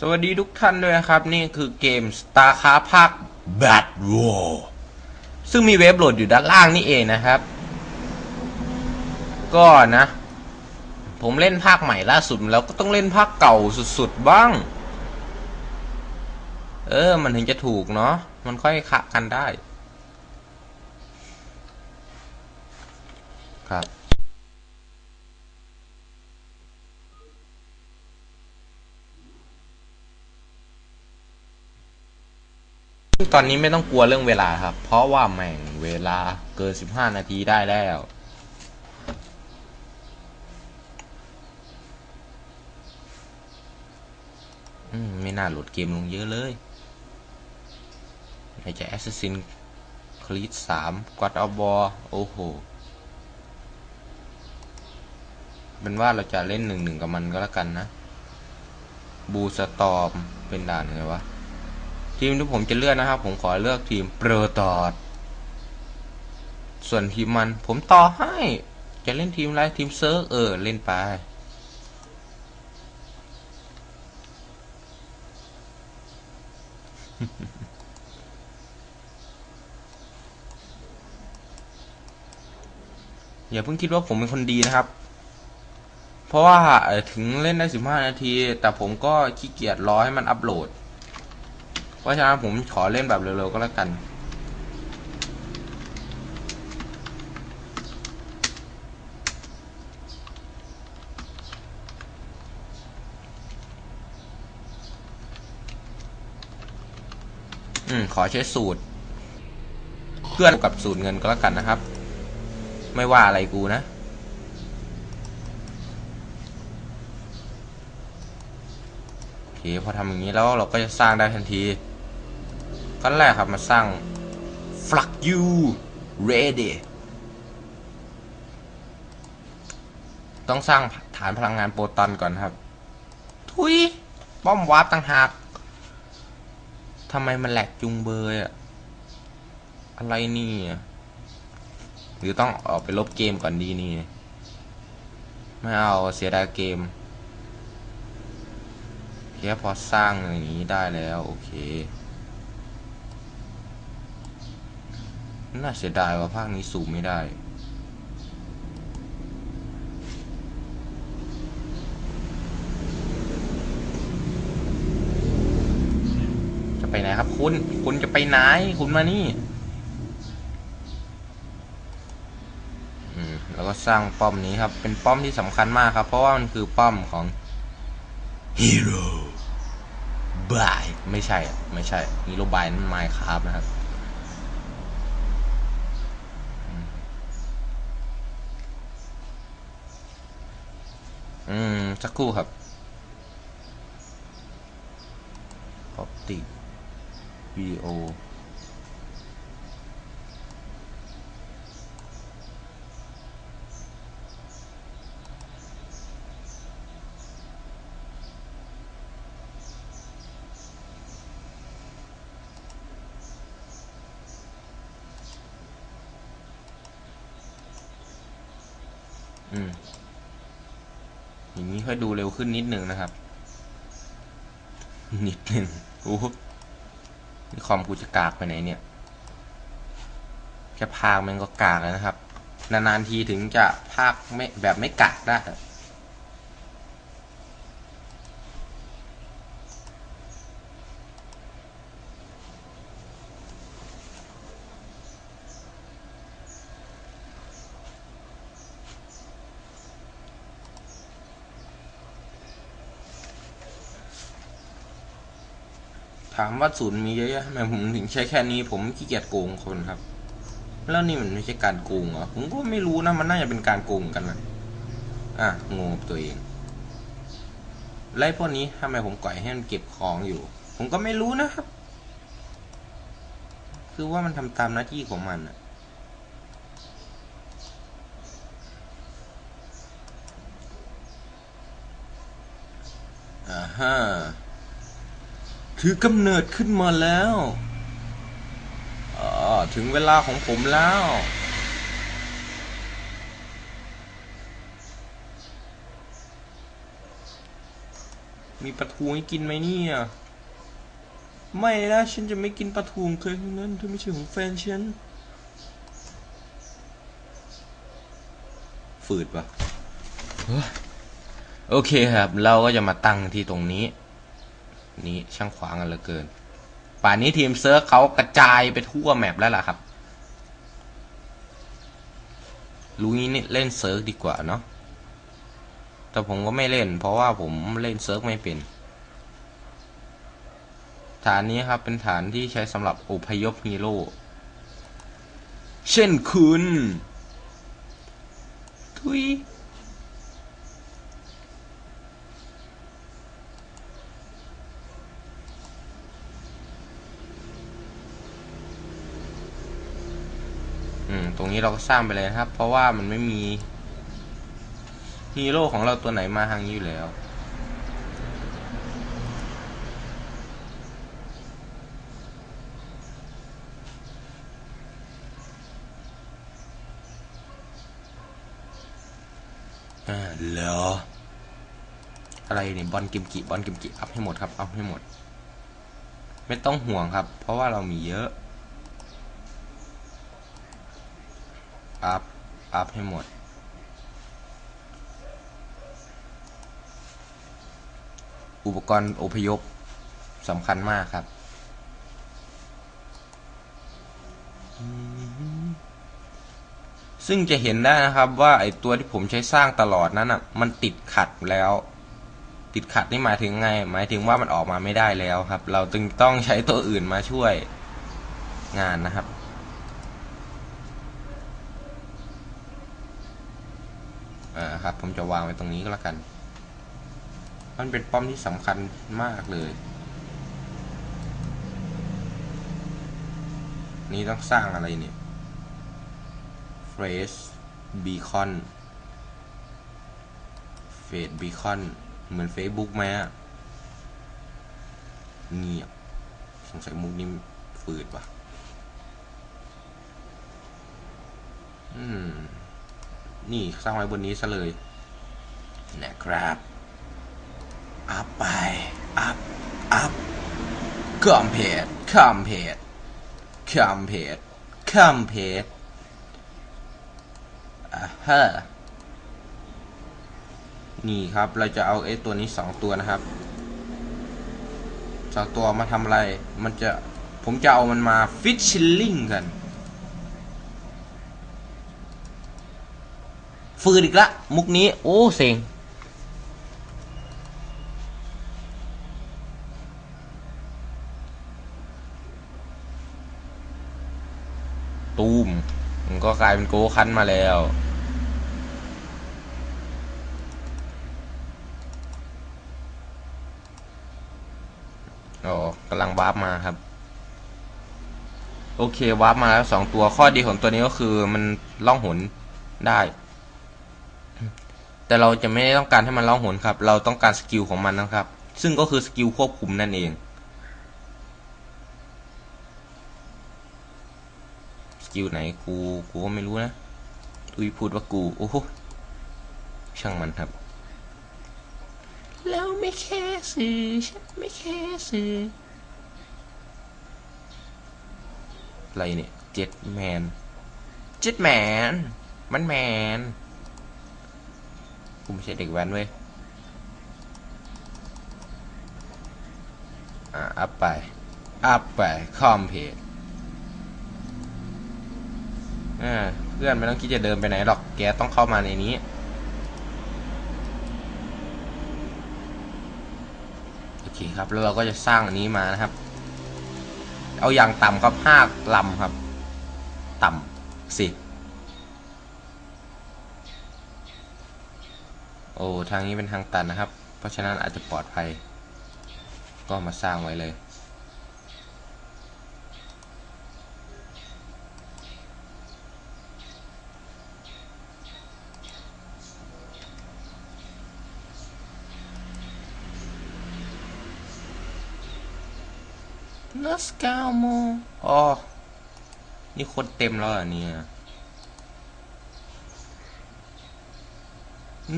สวัสดีทุกท่านด้วยนะครับ นี่คือเกม StarCraft ภาค Bad War ซึ่งมีเว็บโหลดอยู่ด้านล่างนี่เองนะครับ ก็นะ ผมเล่นภาคใหม่ล่าสุดแล้วก็ต้องเล่นภาคเก่าสุดๆบ้าง เออ มันถึงจะถูกเนาะมันค่อยขะกันได้ ตอนนี้ไม่ต้องกลัวเรื่องเวลาครับ เพราะว่าแม่งเวลาเกิน15นาทีได้แล้วมไม่น่าโหลดเกมลงเยอะเลยไหนจะ Assassin Creed 3 God of War โอ้โห เป็นว่าเราจะเล่นหนึ่งหนึ่งกับมันก็แล้วกันนะ บูสตอมเป็นด่านไงวะ ทีมที่ผมจะเลือกนะครับ ผมขอเลือกทีมโปรตอดส่วนทีมมันผมต่อให้ จะเล่นทีมอะไรทีมเซิร์ฟเออ เล่นไป อย่าเพิ่งคิดว่าผมเป็นคนดีนะครับ เพราะว่าถึงเล่นได้ 15 นาที แต่ผมก็ขี้เกียจรอให้มันอัปโหลด ราะฉะนั้นผมขอเล่นแบบเร็วๆก็แล้วกัน อืม ขอใช้สูตร เพื่อนกับสูตรเงินก็แล้วกันนะครับ ไม่ว่าอะไรกูนะโอเคพอทำอย่างนี้แล้วเราก็จะสร้างได้ทันที ขั้นแรกครับมาสร้าง flux you ready ต้องสร้างฐานพลังงานโปรตอนก่อนครับ ทุยป้อมวาร์ปต่างหากทำไมมันแหลกจุงเบยอะอะไรนี่ หรือต้องออกไปลบเกมก่อนดีนี่ ไม่เอาเสียดายเกมแค่พอสร้างอย่างนี้ได้แล้ว โอเค น่าเสียดายว่าภาคนี้สูงไม่ได้จะไปไหนครับคุณ คุณจะไปไหน คุณมานี่อแล้วก็สร้างป้อมนี้ครับ เป็นป้อมที่สำคัญมากครับ เพราะว่ามันคือป้อมของฮีโร่บายไม่ใช่ ไม่ใช่ฮีโร่บายนั่นไมค์ครับนะครับ อืม สักครู่ครับออปติกวิดีโอ อืม อย่างนี้ค่อยดูเร็ว ขึ้นนิดหนึ่งนะครับ นิดหนึ่งโอ้โหนี่คอมกูจะกากไปไหนเนี่ยแค่พากมันก็กากแล้วนะครับ นานๆทีถึงจะพากไม่แบบไม่กากได้ ถามว่าศูนย์มีเยอะแยะทำไมผมถึงใช้แค่นี้ ผมขี้เกียจโกงคนครับ แล้วนี่มันไม่ใช่การโกงเหรอผมก็ไม่รู้นะมันน่าจะเป็นการโกงกันนะอะงงตัวเองไล่พวกนี้ทำไมผมปล่อยให้มันเก็บของอยู่ ผมก็ไม่รู้นะครับ คือว่ามันทำตามหน้าที่ของมันอะอ่าฮะ ถือกำเนิดขึ้นมาแล้วอถึงเวลาของผมแล้ว มีปลาทูให้กินไหมเนี่ย ไม่นะฉันจะไม่กินปลาทูเธอทั้งนั้นเธอไม่ใช่ของแฟนฉัน ฝืดปะโอเคครับ เราก็จะมาตั้งที่ตรงนี้ นี้ช่างขวางกันเหลือเกิน ป่านนี้ทีมเซิร์ฟเขากระจายไปทั่วแมปแล้วล่ะครับรู้งี้นี่เล่นเซิร์ฟดีกว่าเนาะแต่ผมก็ไม่เล่น เพราะว่าผมเล่นเซิร์ฟไม่เป็น ฐานนี้ครับเป็นฐานที่ใช้สำหรับอพยพฮีโร่เช่นคุณ ทุย รงนี้เราก็สร้างไปเลยนะครับ เพราะว่ามันไม่มีฮีโร่ของเราตัวไหนมาทางนี้อยู่แล้วอ่าเหรออะไรเนี่ยบอลกิมกิบอลกิมกิอัพให้หมดครับอัพให้หมด ไม่ต้องห่วงครับ เพราะว่าเรามีเยอะ อัพ อัพให้หมด อุปกรณ์อพยพสำคัญมากครับ ซึ่งจะเห็นได้นะครับว่าไอตัวที่ผมใช้สร้างตลอดนั้นอะ มันติดขัดแล้ว ติดขัดนี่หมายถึงไง หมายถึงว่ามันออกมาไม่ได้แล้วครับ เราจึงต้องใช้ตัวอื่นมาช่วยงานนะครับ อ่าครับ ผมจะวางไว้ตรงนี้ก็แล้วกัน มันเป็นป้อมที่สำคัญมากเลย นี่ต้องสร้างอะไรเนี่ยเฟสบีคอนเฟสบีคอนเหมือน Facebook ไหมอะเงียบสงสัยมุกนี้ฝืดว่ะ อืม นี่สร้างไว้บนนี้ซะเลย นะครับ อัพไป อัพ อัพคอมเพดคอมเพดคอมเพดคอมเพดอ่าฮะนี่ครับเราจะเอาไอ้ตัวนี้สองตัวนะครับสองตัวมาทำอะไร มันจะ ผมจะเอามันมาฟิชชิลลิงกัน ฟืนอีกละ มุกนี้ โอ้ เซ็ง ตูมมันก็กลายเป็นโกคันมาแล้วอ๋อกำลังวาร์ปมาครับ โอเควาร์ปมาแล้วสองตัวข้อดีของตัวนี้ก็คือมันล่องหนได้ แต่เราจะไม่ต้องการให้มันล่องหนครับ เราต้องการสกิลของมันนะครับ ซึ่งก็คือสกิลควบคุมนั่นเอง กิลไหนกูกูก็ไม่รู้นะทุยพูดว่ากูโอ้โหช่างมันครับแล้วไม่แค่สื่อฉันไม่แค่สื่ออะไรเนี่ยเจ็ดแมนเจ็ดแมนมันแมนกูไม่ใช่เด็กแว้นเว้ยอ่าอัพไปอัพไปคอมเพจอ่า เพื่อนไม่ต้องคิดจะเดินไปไหนหรอก แกต้องเข้ามาในนี้ โอเคครับ แล้วเราก็จะสร้างอันนี้มานะครับ เอาอย่างต่ำครับห้าลำครับ ต่ำสิโอ้ ทางนี้เป็นทางตันนะครับ เพราะฉะนั้นอาจจะปลอดภัย ก็มาสร้างไว้เลย นัสกาโมอ๋อ นี่คนเต็มแล้วอะเนี่ย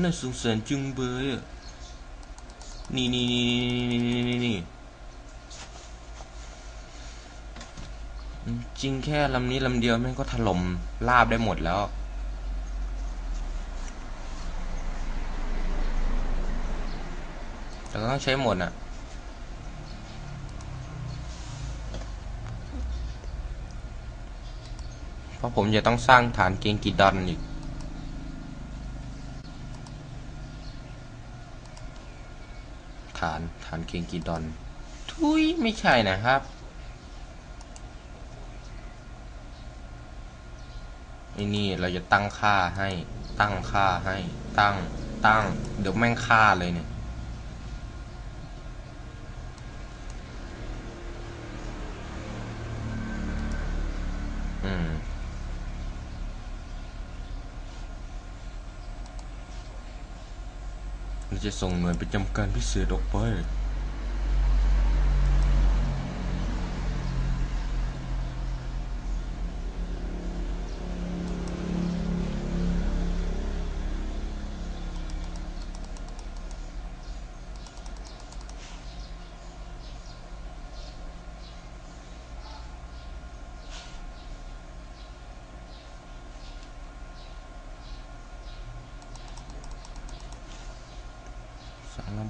น่าสงสารจุงเบยอะนี่นี่นี่นี่นี่นี่จริงแค่ลำนี้ลำเดียวแม่งก็ถล่มราบได้หมดแล้ว แต่ก็ต้องใช้หมดอะ เพราะผมจะต้องสร้างฐานเกงกิดอนอีก ฐานฐานเกงกิดอน ทุยไม่ใช่นะครับไอ้นี่เราจะตั้งค่าให้ ตั้งค่าให้ ตั้ง ตั้ง เดี๋ยวแม่งค่าเลยเนี่ย อืม เรา จะส่งหน่วยประจำการพิเศษออกไป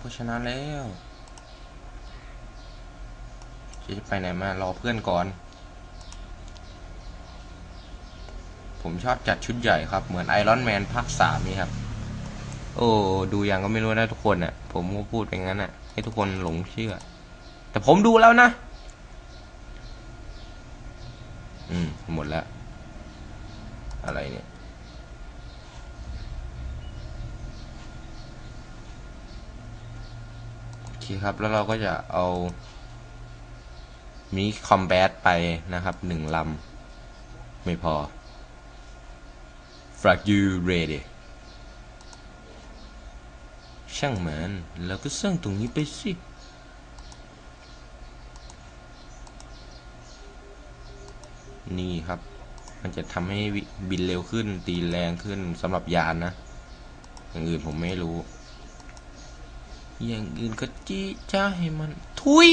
ก็ชนะแล้วจะไปไหนมารอเพื่อนก่อน ผมชอบจัดชุดใหญ่ครับ เหมือนไอรอนแมนภาคสามนี่ครับ โอ้ดูอย่างก็ไม่รู้นะทุกคนอะ ผมก็พูดไปงั้นอะ ให้ทุกคนหลงเชื่อ แต่ผมดูแล้วนะ อืม หมดแล้ว อะไรเนี่ย โอเครับ แล้วเราก็จะเอามินิคอมแบทไปนะครับหนึ่งลำ ไม่พอ frag you ready ช่างมันเราก็สร้างตรงนี้ไปสินี่ครับ มันจะทำให้บินเร็วขึ้น ตีแรงขึ้นสำหรับยานนะ อย่างอื่นผมไม่รู้ อย่างอื่นก็จี้จ้าให้มัน ทุย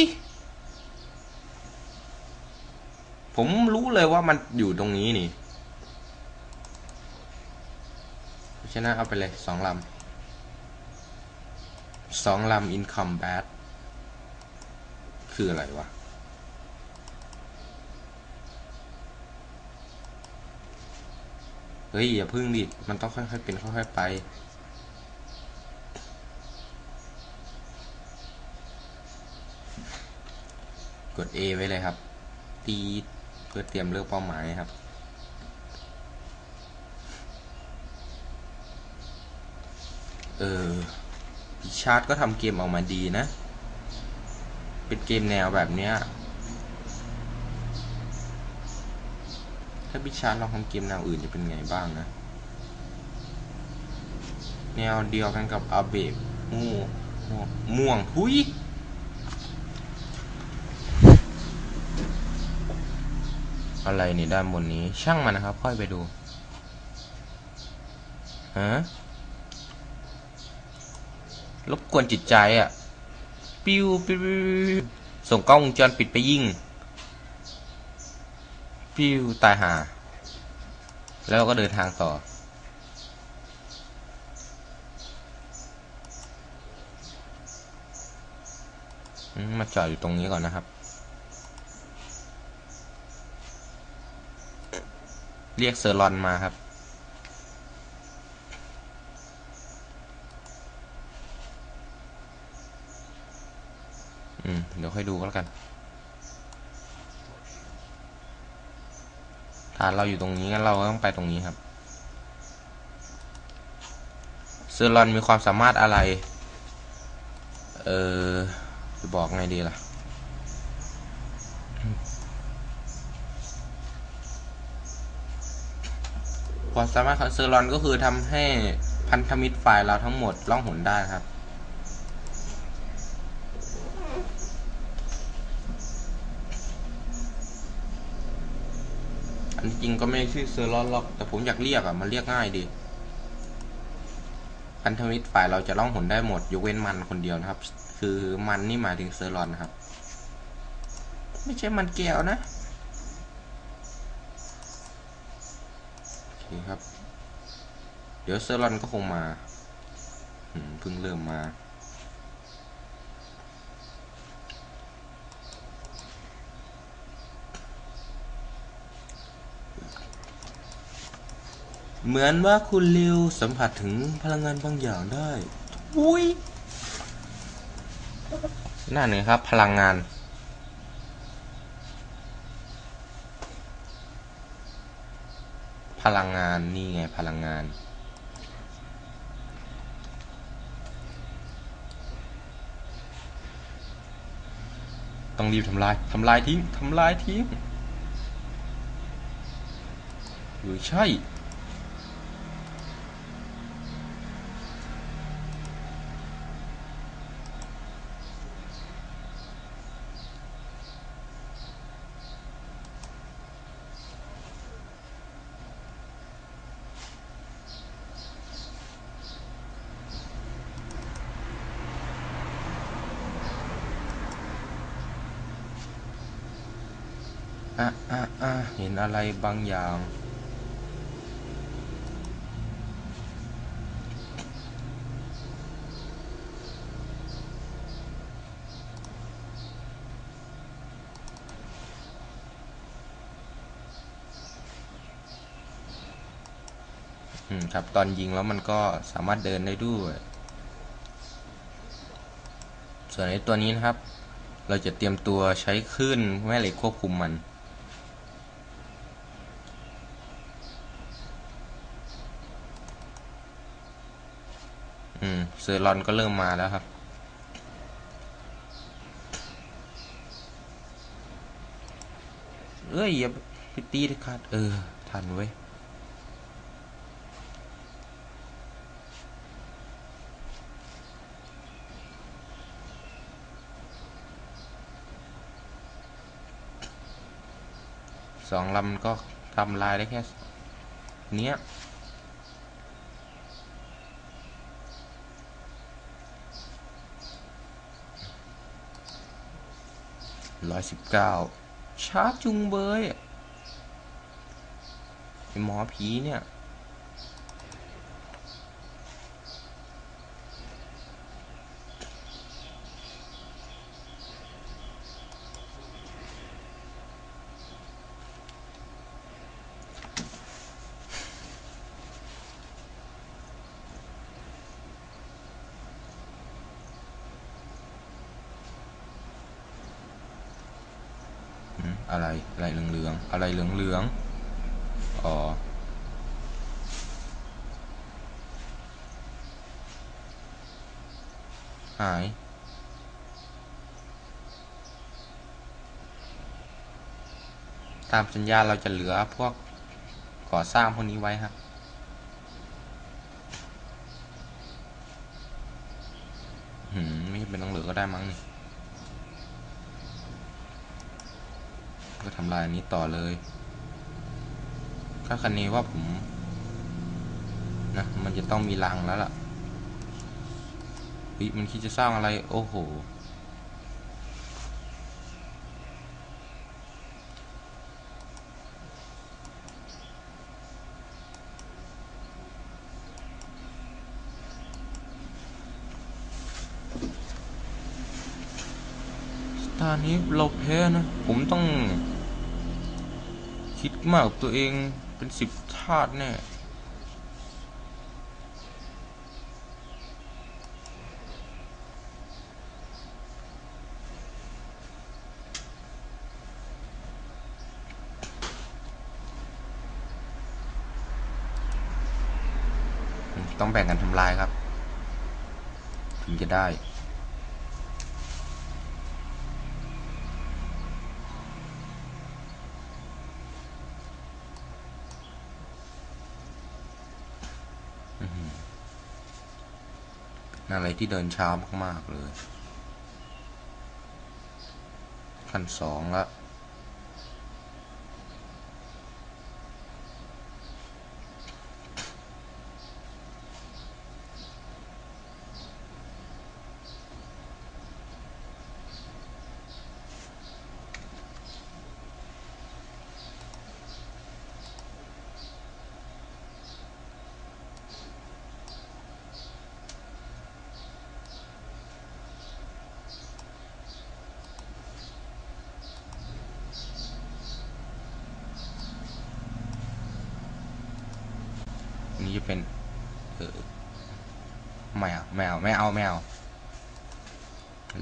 ผมรู้เลยว่ามันอยู่ตรงนี้นี่เพราะฉะนั้นเอาไปเลยสองลำสองลำ income bad คืออะไรวะเฮ้ยอย่าพึ่งดิ มันต้องค่อยๆเป็นค่อยๆไป กด A ไว้เลยครับ ตีเพื่อเตรียมเลือกเป้าหมายครับ เออพิชาร์ดก็ทำเกมออกมาดีนะ เป็นเกมแนวแบบเนี้ยถ้าพิชาร์ดลองทำเกมแนวอื่นจะเป็นไงบ้างนะ แนวเดียวกันกับอาเบกม่ม่วง หุย อะไรนี่ด้านบนนี้ช่างมันนะครับ ค่อยไปดูฮะรบกวนจิตใจอะ่ะ ปิ้วปิ้วปิวส่งกล้องวงจรปิดไปยิงปิ้วตายหา แล้วก็เดินทางต่อ มาจอดอยู่ตรงนี้ก่อนนะครับ เรียกเซอร์รอนมาครับ อืม เดี๋ยวค่อยดูก็แล้วกัน ฐานเราอยู่ตรงนี้งั้นเราก็ต้องไปตรงนี้ครับ เซอร์รอนมีความสามารถอะไร เออจะบอกไงดีล่ะ ความสามารถของเซอร์รอนก็คือทำให้พันธมิตรฝ่ายเราทั้งหมดล่องหนได้ครับ อันจริงก็ไม่ใช่เซอร์รอนหรอก แต่ผมอยากเรียกอะ มันเรียกง่ายดี พันธมิตรฝ่ายเราจะล่องหนได้หมด ยกเว้นมันคนเดียวนะครับ คือมันนี่หมายถึงเซอร์รอนนะครับ ไม่ใช่มันแก้วนะ โอ เคครับ เดี๋ยวเซอร์รอนก็คงมาเพิ่งเริ่มมา เหมือนว่าคุณลิวสัมผัสถึงพลังงานบางอย่างได้อุ้ยนั่นเลยครับ พลังงาน พลังงานนี่ไงพลังงาน ต้องรีบทำลายทำลายทิ้งทำลายทิ้งหรือใช่ อะอะอะเห็นอะไรบางอย่าง อืมครับ ตอนยิงแล้วมันก็สามารถเดินได้ด้วย ส่วนในตัวนี้นะครับ เราจะเตรียมตัวใช้คลื่นแม่เหล็กควบคุมมัน อืม เซอร์รอนก็เริ่มมาแล้วครับ เอ้ยอย่าไปตีครับเออ ทันเว้ยสองลำก็ทำลายได้แค่ เนี้ย ร้อยสิบเก้าร์จจุงเบยไอหมอผีเนี่ย อะไรอะไรเหลืองๆอะไรเหลืองๆอ๋อหาย ตามสัญญาเราจะเหลือพวกก่อสร้างพวกนี้ไว้ครับ หืม ไม่เป็นต้องเหลือก็ได้มั้งนี่ ก็ทำ ลายนี้ต่อเลยก็คันนี้ว่าผมนะมันจะต้องมีรังแล้วล่ะเฮ้ยมันคิดจะสร้างอะไร โอ้โหสถานนี้เราแพ้นะ ผมต้อง คิดมากกับตัวเองเป็นสิบทาสแน่ต้องแบ่งกันทำลายครับ ถึงจะได้ อะไรที่เดินช้ามาก ๆ เลย ขั้นสองละ เป็นเออไม่เอาไม่เอาไม่เอาไม่เอา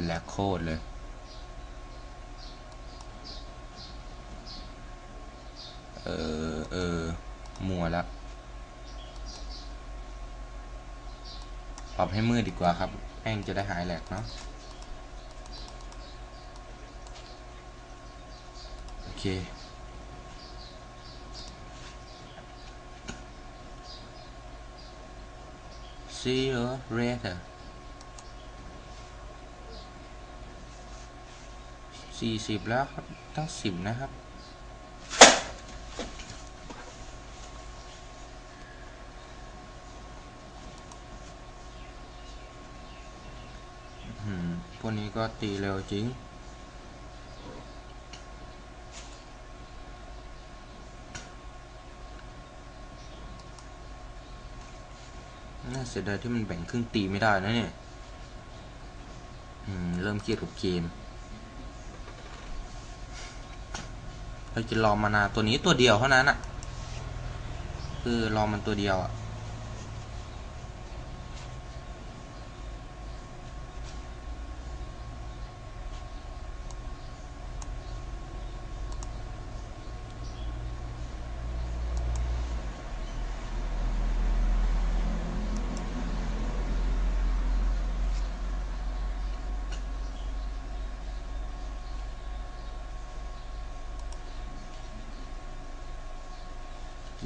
แลกโคตรเลยเออเออมัวแล้วปรับให้มืดดีกว่าครับแม่งจะได้หายแหลกเนาะโอเค see you later สี่สิบแล้วครับตั้งสิบนะครับ พวกนี้ก็ตีเร็วจริง สียดายที่มันแบ่งครึ่งตีไม่ได้นะเนี่ยเริ่มเครียดกับเกม เราจะรอมานาตัวนี้ตัวเดียวเท่านั้นอะ่ะ คือรอมันตัวเดียวอะ่ะ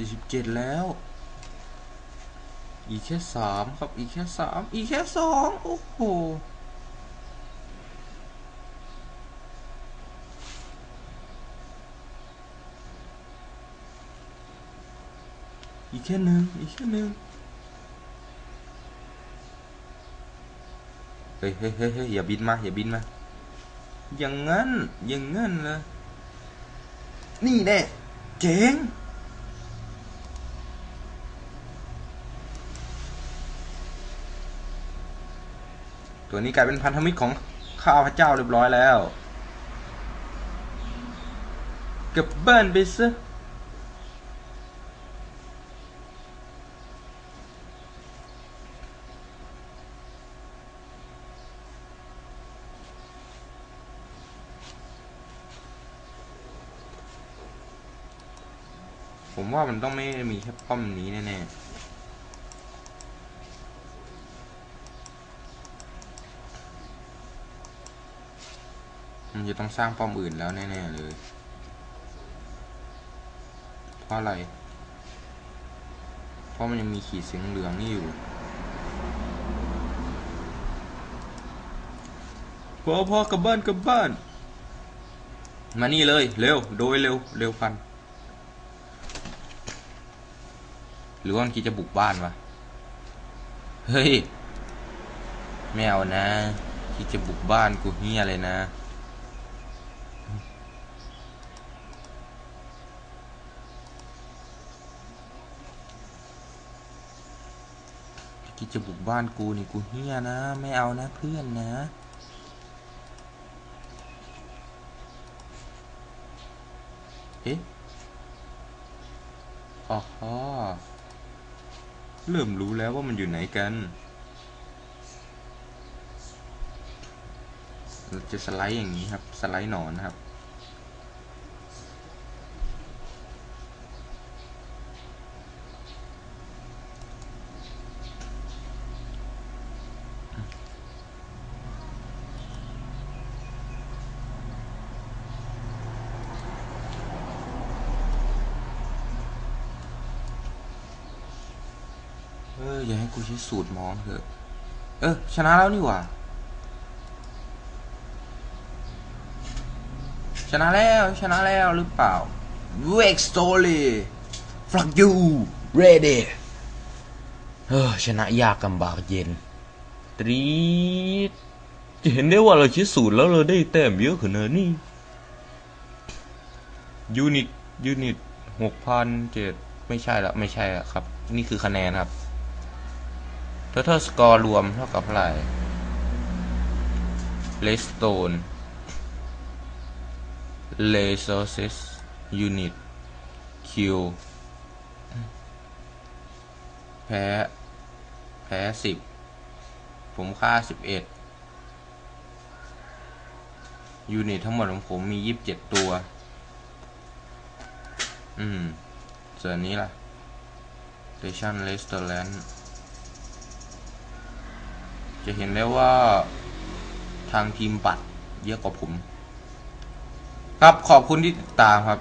47 แล้ว อีกแค่สามครับ อีกแค่สามอีกแค่สองโอ้โหอีกแค่หนึ่งอีกแค่หนึ่งเฮ้ยเฮ้ยเฮ้ยอย่าบินมา อย่าบินมา อย่างงั้น อย่างงั้นนะนี่แน่เจ๋ง ตัวนี้กลายเป็นพันธมิตรของข้าพเจ้าเรียบร้อยแล้วกลับบ้านไปซะผมว่ามันต้องไม่มีแค่ป้อมนี้แน่ๆ มันจะต้องสร้างป้อมอื่นแล้วแน่ๆเลย เพราะอะไร เพราะมันยังมีขีดสีเหลืองนี่อยู่พอพอกลับบ้านกลับบ้าน มานี่เลย เร็ว โดยเร็ว เร็วพัน หรือว่ามันคิดจะบุกบ้านวะ เฮ้ย ไม่เอานะคิดจะบุกบ้านกูเฮียเลยนะ คิดจะบุกบ้านกูนี่กูเฮียนะ ไม่เอานะเพื่อนนะ เอ๊ะอ๋อฮะเริ่มรู้แล้วว่ามันอยู่ไหนกัน เราจะสไลด์อย่างนี้ครับ สไลด์หนอนครับ เออ อย่าให้ กูใช้สูตรมองเถอะ เออ ชนะแล้วนี่หว่า ชนะแล้ว ชนะแล้วหรือเปล่า Wake Story Fuck you Ready เออชนะยากลำบากเย็นตรีดจะเห็นได้ว่าเราใช้สูตรแล้วเราได้แต้มเยอะขนาดนี้ยูนิตยูนิตหกพันเจ็ดไม่ใช่ละไม่ใช่ละครับ นี่คือคะแนนครับ total score รวมเท่ากับเท่าไหร่ Redstone resources unit Q แพ้ แพ้สิบ ผมฆ่าสิบเอ็ดยูนิตทั้งหมดของผมมียี่สิบเจ็ดตัว อืม ส่วนนี้ล่ะ Station Restaurant จะเห็นได้ว่าทางทีมปัดเยอะกว่าผม ครับขอบคุณที่ติดตามครับ